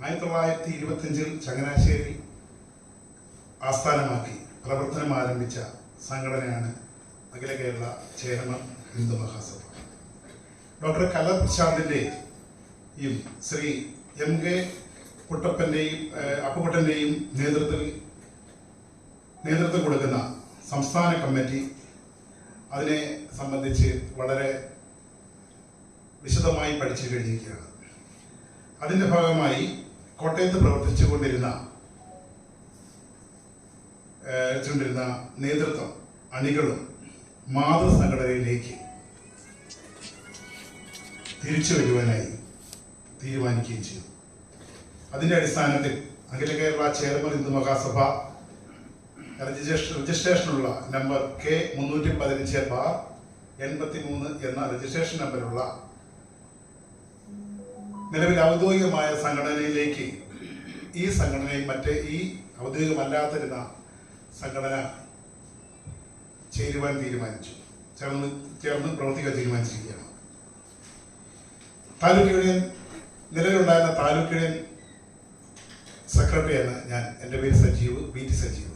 ആയിരത്തി തൊള്ളായിരത്തി ഇരുപത്തിയഞ്ചിൽ ചങ്ങനാശ്ശേരി ആസ്ഥാനമാക്കി പ്രവർത്തനം ആരംഭിച്ച സംഘടനയാണ് അഖില കേരള ചേരമ ഹിന്ദു മഹാസഭ. ഡോക്ടർ കലർ പ്രശാന്തിന്റെയും ശ്രീ എം കെ കുട്ടപ്പന്റെയും അപ്പുകുട്ടന്റെയും നേതൃത്വത്തിൽ നേതൃത്വം കൊടുക്കുന്ന സംസ്ഥാന കമ്മിറ്റി അതിനെ സംബന്ധിച്ച് വളരെ വിശദമായി പഠിച്ചു കഴിഞ്ഞിരിക്കുകയാണ്. അതിന്റെ ഭാഗമായി കോട്ടയത്ത് പ്രവർത്തിച്ചുകൊണ്ടിരുന്ന കൊണ്ടിരുന്ന ചെന്നിരുന്ന നേതൃത്വം അണികളും മാതൃസംഘടനയിലേക്ക് തിരിച്ചു വരുവാനായി തീരുമാനിക്കുകയും ചെയ്തു. അതിന്റെ അടിസ്ഥാനത്തിൽ അഖില കേരള ചേർമൻ ഹിന്ദു മഹാസഭ രജിസ്ട്രേഷൻ രജിസ്ട്രേഷനുള്ള നമ്പർ കെ മുന്നൂറ്റി പതിനഞ്ച് ബാർ എൺപത്തി മൂന്ന് എന്ന രജിസ്ട്രേഷൻ നമ്പറുള്ള നിലവിൽ ഔദ്യോഗികമായ സംഘടനയിലേക്ക് ഈ സംഘടനയിൽ മറ്റേ ഈ ഔദ്യോഗികമല്ലാത്തിരുന്ന സംഘടന ചേരുവാൻ തീരുമാനിച്ചു. ചേർന്ന് ചേർന്ന് പ്രവർത്തിക്കാൻ തീരുമാനിച്ചിരിക്കുകയാണ്. താലൂക്ക് യൂണിയൻ നിലവിലുണ്ടായിരുന്ന താലൂക്ക് യൂണിയൻ സെക്രട്ടറിയാണ് ഞാൻ. എന്റെ പേര് സജീവ് ബി ടി സജീവ്.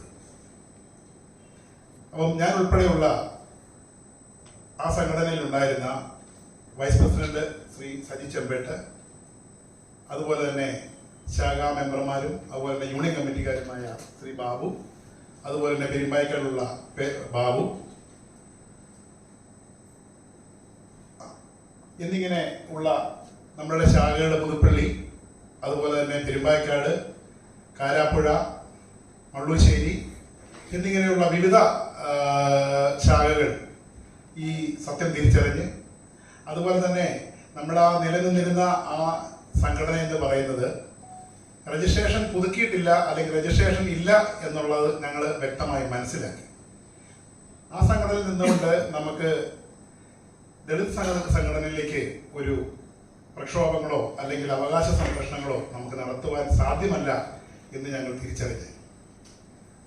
അപ്പം ഞാൻ ഉൾപ്പെടെയുള്ള ആ സംഘടനയിൽ ഉണ്ടായിരുന്ന വൈസ് പ്രസിഡന്റ് ശ്രീ സജി ചെമ്പേട്ട് അതുപോലെ തന്നെ ശാഖാ മെമ്പർമാരും അതുപോലെ തന്നെ യൂണിയൻ കമ്മിറ്റിക്കാരുമായ ശ്രീ ബാബു അതുപോലെ തന്നെ പെരുമ്പായ്ക്കലുള്ള ബാബു. എന്നിങ്ങനെ ഉള്ള നമ്മളുടെ ശാഖകളുടെ പുതുപ്പള്ളി അതുപോലെ തന്നെ പെരുമ്പായ്ക്കാട് കാരാപ്പുഴ മള്ളൂശ്ശേരി എന്നിങ്ങനെയുള്ള വിവിധ ശാഖകൾ ഈ സത്യം തിരിച്ചറിഞ്ഞ് അതുപോലെ തന്നെ നമ്മൾ ആ നിലനിന്നിരുന്ന ആ സംഘടന എന്ന് പറയുന്നത് രജിസ്ട്രേഷൻ പുതുക്കിയിട്ടില്ല അല്ലെങ്കിൽ രജിസ്ട്രേഷൻ ഇല്ല എന്നുള്ളത് ഞങ്ങൾ വ്യക്തമായി മനസ്സിലാക്കി. ആ സംഘടനയിൽ നിന്നുകൊണ്ട് നമുക്ക് ദളിത് സംഘടന സംഘടനയിലേക്ക് ഒരു പ്രക്ഷോഭങ്ങളോ അല്ലെങ്കിൽ അവകാശ സംരക്ഷണങ്ങളോ നമുക്ക് നടത്തുവാൻ സാധ്യമല്ല എന്ന് ഞങ്ങൾ തിരിച്ചറിഞ്ഞു.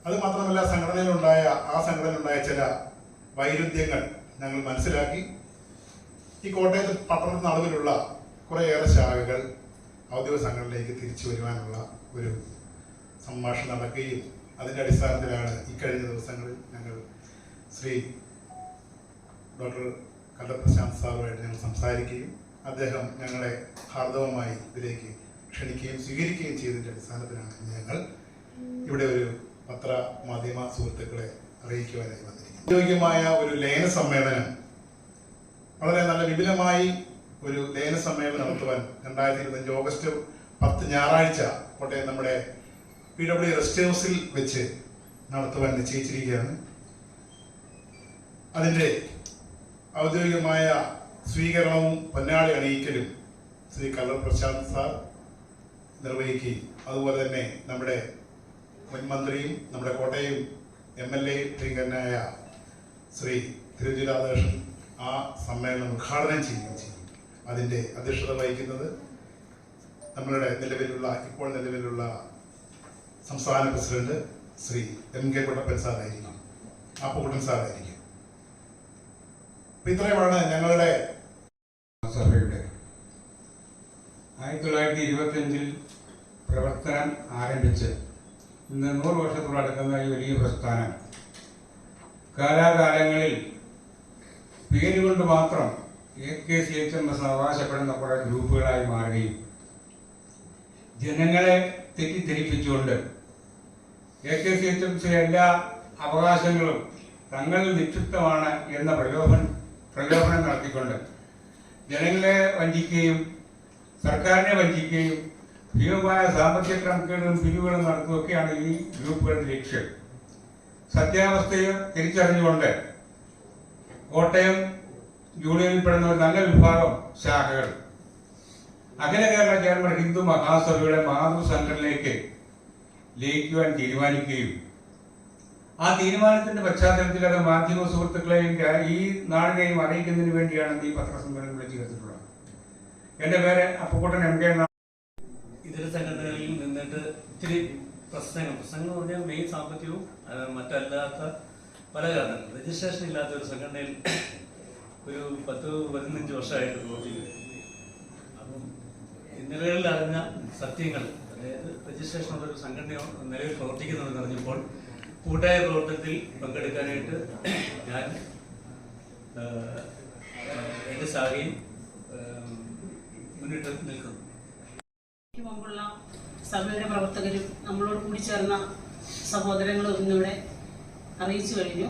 അത് മാത്രമല്ല സംഘടനയിലുണ്ടായ ആ സംഘടനയിലുണ്ടായ ചില വൈരുദ്ധ്യങ്ങൾ ഞങ്ങൾ മനസ്സിലാക്കി. ഈ കോട്ടയത്ത് പട്ടണത്തിന് കുറേയേറെ ശാഖകൾ ഔദ്യോഗിക സംഘടനയിലേക്ക് തിരിച്ചു വരുവാനുള്ള ഒരു സംഭാഷണം നടക്കുകയും അതിന്റെ അടിസ്ഥാനത്തിലാണ് ഇക്കഴിഞ്ഞ ദിവസങ്ങളിൽ ഞങ്ങൾ ശ്രീ ഡോക്ടർ കല്ലപ്രശാന്ത് സാറുമായിട്ട് ഞങ്ങൾ സംസാരിക്കുകയും അദ്ദേഹം ഞങ്ങളെ ഹാർദവമായി ഇതിലേക്ക് ക്ഷണിക്കുകയും സ്വീകരിക്കുകയും ചെയ്തതിന്റെ അടിസ്ഥാനത്തിലാണ് ഞങ്ങൾ ഇവിടെ ഒരു പത്ര മാധ്യമ സുഹൃത്തുക്കളെ അറിയിക്കുവാനായി വന്നിരിക്കുന്നത്. ഔദ്യോഗികമായ ഒരു ലയന സമ്മേളനം വളരെ നല്ല വിപുലമായി ഒരു ലയന സമ്മേളനം നടത്തുവാൻ രണ്ടായിരത്തി ഇരുപത്തഞ്ച് ഓഗസ്റ്റ് പത്ത് ഞായറാഴ്ച കോട്ടയം നമ്മുടെ പി ഡബ്ല്യു റെസ്റ്റ് ഹൗസിൽ വെച്ച് നടത്തുവാൻ നിശ്ചയിച്ചിരിക്കുകയാണ്. അതിന്റെ ഔദ്യോഗികമായ സ്വീകരണവും പൊന്നാടി അണിയിക്കലും ശ്രീ കല്ലർ പ്രശാന്ത് സാർ നിർവഹിക്കുകയും അതുപോലെ തന്നെ നമ്മുടെ മുൻ മന്ത്രിയും നമ്മുടെ കോട്ടയം എം എൽ എ പ്രിയങ്കരനായ ശ്രീ തിരുവഞ്ചൂർ രാധാകൃഷ്ണൻ ആ സമ്മേളനം ഉദ്ഘാടനം ചെയ്യുകയും ചെയ്യും അതിന്റെ അധ്യക്ഷത വഹിക്കുന്നത് നമ്മളുടെ നിലവിലുള്ള ഇപ്പോൾ നിലവിലുള്ള സംസ്ഥാന president Shri M K Kuttappan സാറായിരിക്കും. Appukuttan സാറായിരിക്കും. അപ്പൊ ഇത്രയുമാണ് ഞങ്ങളുടെ സഭയുടെ ആയിരത്തി തൊള്ളായിരത്തി ഇരുപത്തിയഞ്ചിൽ പ്രവർത്തനം ആരംഭിച്ച് ഇന്ന് നൂറ് വർഷത്തോടടുക്കുന്ന ഈ വലിയ പ്രസ്ഥാനം. കാലാകാലങ്ങളിൽ പേരുകൊണ്ട് മാത്രം A K C H M S അവകാശപ്പെടുന്ന കുറെ ഗ്രൂപ്പുകളായി മാറുകയും ജനങ്ങളെ തെറ്റിദ്ധരിപ്പിച്ചുകൊണ്ട് A K C H M സിയുടെ എല്ലാ അവകാശങ്ങളും തങ്ങളിൽ നിക്ഷിപ്തമാണ് എന്ന പ്രലോഭനം പ്രലോഭനം നടത്തിക്കൊണ്ട് ജനങ്ങളെ വഞ്ചിക്കുകയും സർക്കാരിനെ വഞ്ചിക്കുകയും ഭീമമായ സാമ്പത്തിക ക്രമക്കേടും പിരിവുകളും നടത്തുകയൊക്കെയാണ് ഈ ഗ്രൂപ്പുകളുടെ ലക്ഷ്യം. സത്യാവസ്ഥയെ തിരിച്ചറിഞ്ഞുകൊണ്ട് കോട്ടയം യൂണിയനിൽപ്പെടുന്ന ഒരു നല്ല വിഭാഗം ശാഖകൾ. അഖില കേരള ചേർമൻ ഹിന്ദു മഹാസഭയുടെ മാതൃസംഘടനയിലേക്ക് ലയിക്കുവാൻ തീരുമാനിക്കുകയും ആ തീരുമാനത്തിന്റെ പശ്ചാത്തലത്തിൽ അത് മാധ്യമ സുഹൃത്തുക്കളെയും ഈ നാടിനെയും അറിയിക്കുന്നതിന് വേണ്ടിയാണ് ഈ പത്രസമ്മേളനം വിളിച്ചു ചേർത്തിട്ടുള്ളത്. എന്റെ പേര് അപ്പക്കൂട്ടൻ എം കെ. ഇതര സംഘടനകളിൽ നിന്നിട്ട് ഇത്തിരി പ്രശ്നങ്ങൾ പ്രശ്നങ്ങൾ എന്ന് പറഞ്ഞാൽ മെയിൻ സാമ്പത്തികവും മറ്റല്ലാത്ത പല കാരണങ്ങൾ. രജിസ്ട്രേഷൻ ഇല്ലാത്ത ഒരു സംഘടനയിൽ ഒരു പത്ത് പതിനഞ്ച് വർഷമായിട്ട് പ്രവർത്തിക്കുന്നു അപ്പം ഇന്നലകളിൽ അറിഞ്ഞ സത്യങ്ങൾ അതായത് രജിസ്ട്രേഷനുള്ള ഒരു സംഘടന നിലവിൽ പ്രവർത്തിക്കുന്നുണ്ടെന്ന് അറിഞ്ഞപ്പോൾ കൂട്ടായ പ്രവർത്തനത്തിൽ പങ്കെടുക്കാനായിട്ട് ഞാൻ എന്റെ ശാഖയും മുന്നിട്ട് നിൽക്കുന്നു. മുമ്പുള്ള സഭയുടെ പ്രവർത്തകരും നമ്മളോട് കൂടി ചേർന്ന സഹോദരങ്ങളും ഇന്നിവിടെ അറിയിച്ചു കഴിഞ്ഞു.